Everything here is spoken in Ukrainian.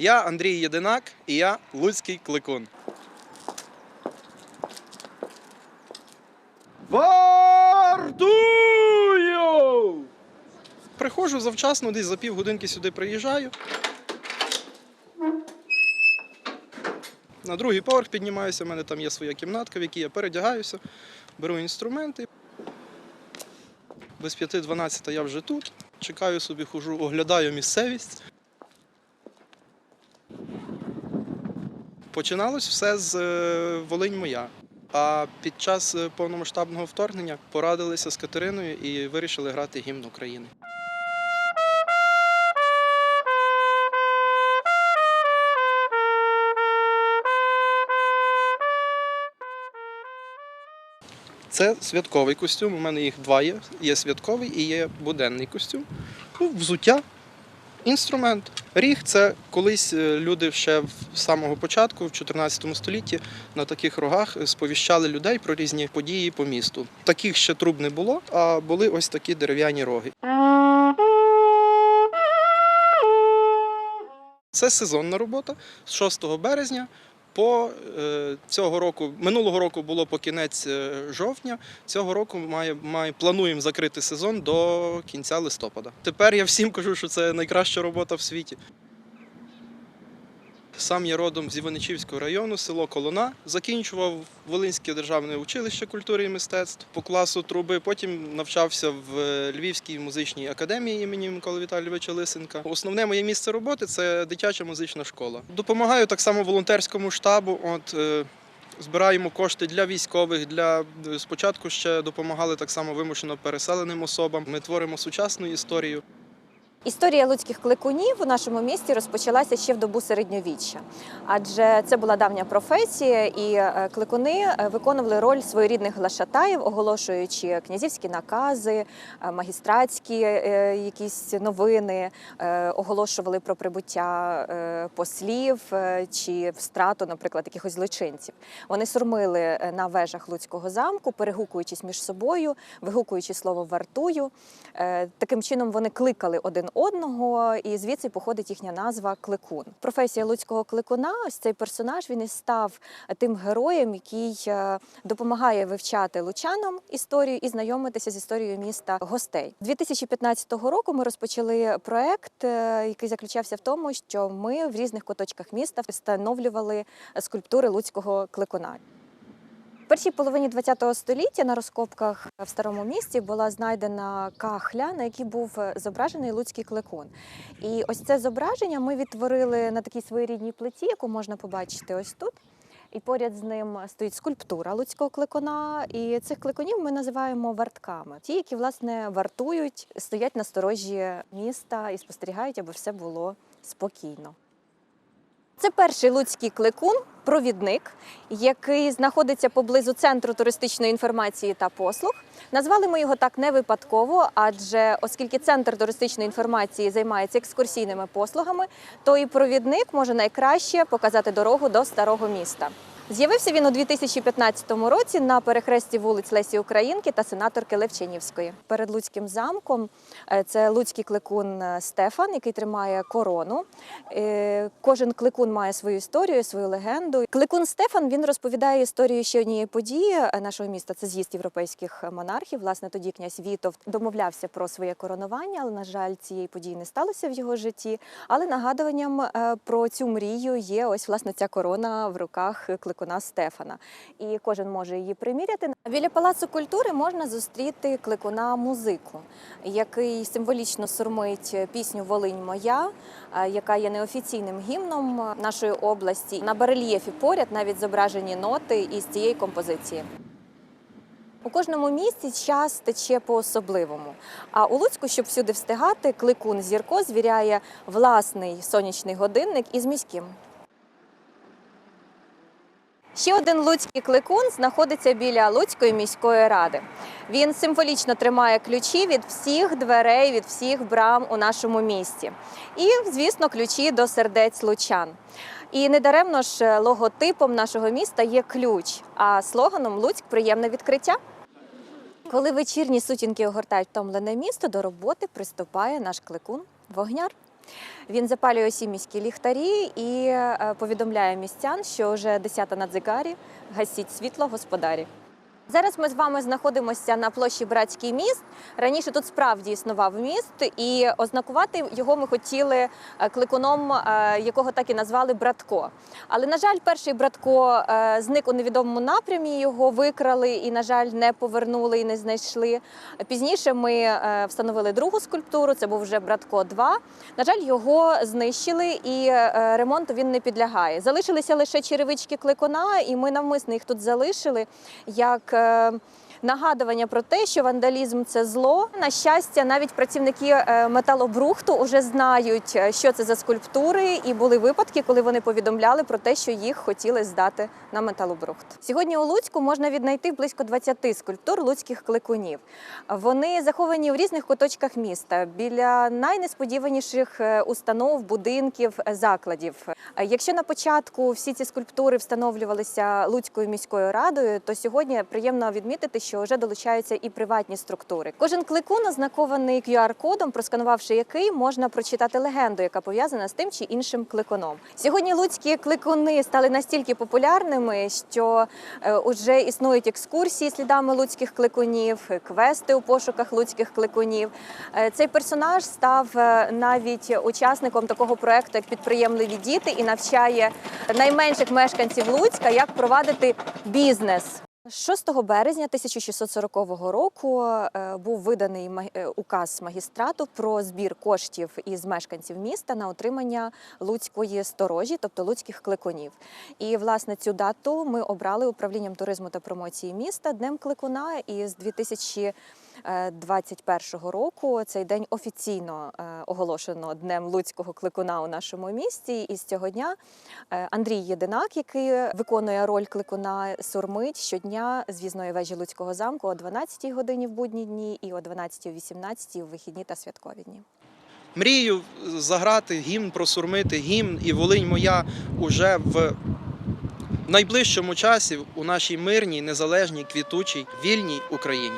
Я Андрій Єдинак і я Луцький кликун. Вартую! Приходжу завчасно, десь за півгодинки сюди приїжджаю. На другий поверх піднімаюся, в мене там є своя кімнатка, в якій я передягаюся, беру інструменти. Без 5-12 я вже тут. Чекаю собі, хожу, оглядаю місцевість. Починалось все з е, Волинь моя. А під час е, повномасштабного вторгнення порадилися з Катериною і вирішили грати гімн України. Це святковий костюм. У мене їх два є. Є святковий і є буденний костюм. Ну, взуття, інструмент. Ріг це колись е, люди ще з самого початку, в 14 столітті, на таких рогах сповіщали людей про різні події по місту. Таких ще труб не було, а були ось такі дерев'яні роги. Це сезонна робота з 6 березня по е, цього року. Минулого року було по кінець е, жовтня. Цього року має, має, плануємо закрити сезон до кінця листопада. Тепер я всім кажу, що це найкраща робота в світі. Сам я родом з Іваничівського району, село Колона. Закінчував Волинське державне училище культури і мистецтв по класу труби. Потім навчався в е, Львівській музичній академії імені Миколи Віталійовича Лисенка. Основне моє місце роботи це дитяча музична школа. Допомагаю так само волонтерському штабу. От е, збираємо кошти для військових. Для спочатку ще допомагали так само вимушено переселеним особам. Ми творимо сучасну історію. Історія луцьких кликунів у нашому місті розпочалася ще в добу середньовіччя, адже це була давня професія, і е, кликуни е, виконували роль своєрідних глашатаїв, оголошуючи князівські накази, е, магістратські якісь новини, оголошували про прибуття послів чи встрату, наприклад, якихось злочинців. Вони сурмили на вежах Луцького замку, перегукуючись між собою, вигукуючи слово вартую. Таким чином вони кликали один одного, і звідси походить їхня назва кликун. Професія луцького кликуна, ось цей персонаж, він і став тим героєм, який е, допомагає вивчати лучанам історію і знайомитися з історією міста гостей. 2015 року ми розпочали проект, е, який заключався в тому, що ми в різних куточках міста встановлювали скульптури луцького кликуна. Першій половині ХХ століття на розкопках в старому місті була знайдена кахля, на якій був зображений луцький кликун. І ось це зображення ми відтворили на такій своєрідній плиті, яку можна побачити ось тут. І поряд з ним стоїть скульптура луцького кликуна. І цих кликунів ми називаємо вартками. Ті, які власне вартують, стоять на сторожі міста і спостерігають, аби все було спокійно. Це перший луцький кликун, провідник, який знаходиться поблизу центру туристичної інформації та послуг. Назвали ми його так не випадково, адже оскільки центр туристичної інформації займається екскурсійними послугами, то і провідник може найкраще показати дорогу до старого міста. З'явився він у 2015 році на перехресті вулиць Лесі Українки та сенаторки Левчинівської. Перед Луцьким замком е, це луцький кликун е, Стефан, який тримає корону. Е, Кожен кликун має свою історію, свою легенду. Кликун Стефан він розповідає історію ще однієї події нашого міста. Це з'їзд європейських монархів. Власне, тоді князь Вітов домовлявся про своє коронування, але на жаль, цієї події не сталося в його житті. Але нагадуванням про цю мрію є ось власне ця корона в руках кликуна Стефана. І кожен може її приміряти. Біля палацу культури можна зустріти кликуна музику, який символічно сурмить пісню Волинь моя, е, яка є неофіційним гімном нашої області. На барельєфі поряд навіть зображені ноти із цієї композиції. У кожному місці час тече по-особливому. А у Луцьку, щоб всюди встигати, кликун Зірко звіряє власний сонячний годинник із міським. Ще один луцький кликун знаходиться біля Луцької міської ради. Він символічно тримає ключі від всіх дверей, від всіх брам у нашому місті. І, звісно, ключі до сердець лучан. І недаремно ж логотипом нашого міста є ключ, а слоганом Луцьк приємне відкриття. Коли вечірні сутінки огортають втомлене місто, до роботи приступає наш кликун вогняр. Він запалює усі міські ліхтарі і е, повідомляє містян, що вже 10 на дзигарі, гасіть світло, господарі. Зараз ми з вами знаходимося на площі Братський міст. Раніше тут справді існував міст, і ознакувати його ми хотіли е, кликуном, е, якого так і назвали Братко. Але, на жаль, перший Братко е, зник у невідомому напрямі. Його викрали і, на жаль, не повернули і не знайшли. Пізніше ми встановили другу скульптуру. Це був вже Братко 2. На жаль, його знищили і ремонту він не підлягає. Залишилися лише черевички кликуна, і ми навмисно їх тут залишили як. um, Нагадування про те, що вандалізм це зло. На щастя, навіть працівники е, металобрухту вже знають, е, що це за скульптури, і були випадки, коли вони повідомляли про те, що їх хотіли здати на металобрухт. Сьогодні у Луцьку можна віднайти близько 20 скульптур луцьких кликунів. Вони заховані в різних куточках міста біля найнесподіваніших е, установ, будинків, закладів. Якщо на початку всі ці скульптури встановлювалися Луцькою міською радою, то сьогодні приємно відмітити, що вже долучаються і приватні структури. Кожен кликун ознакований QR-кодом, просканувавши який можна прочитати легенду, яка пов'язана з тим чи іншим кликуном. Сьогодні луцькі кликуни стали настільки популярними, що е, уже існують екскурсії слідами луцьких кликунів, квести у пошуках луцьких кликунів. Е, Цей персонаж став е, навіть учасником такого проекту, як підприємливі діти, і навчає найменших мешканців Луцька, як провадити бізнес. 6 березня 1640 року е, був виданий е, указ магістрату про збір коштів із мешканців міста на отримання луцької сторожі, тобто луцьких кликунів. І власне цю дату ми обрали управлінням туризму та промоції міста Днем Кликуна. І з 2021 року цей день офіційно е, оголошено Днем Луцького кликуна у нашому місті. І з цього дня е, Андрій Єдинак, який виконує роль кликуна, сурмить щодня з в'їзної вежі Луцького замку о 12-й годині в будні дні і о 12-18 у вихідні та святкові дні. Мрію заграти гімн, просурмити гімн і Волинь моя уже в найближчому часі у нашій мирній, незалежній, квітучій, вільній Україні.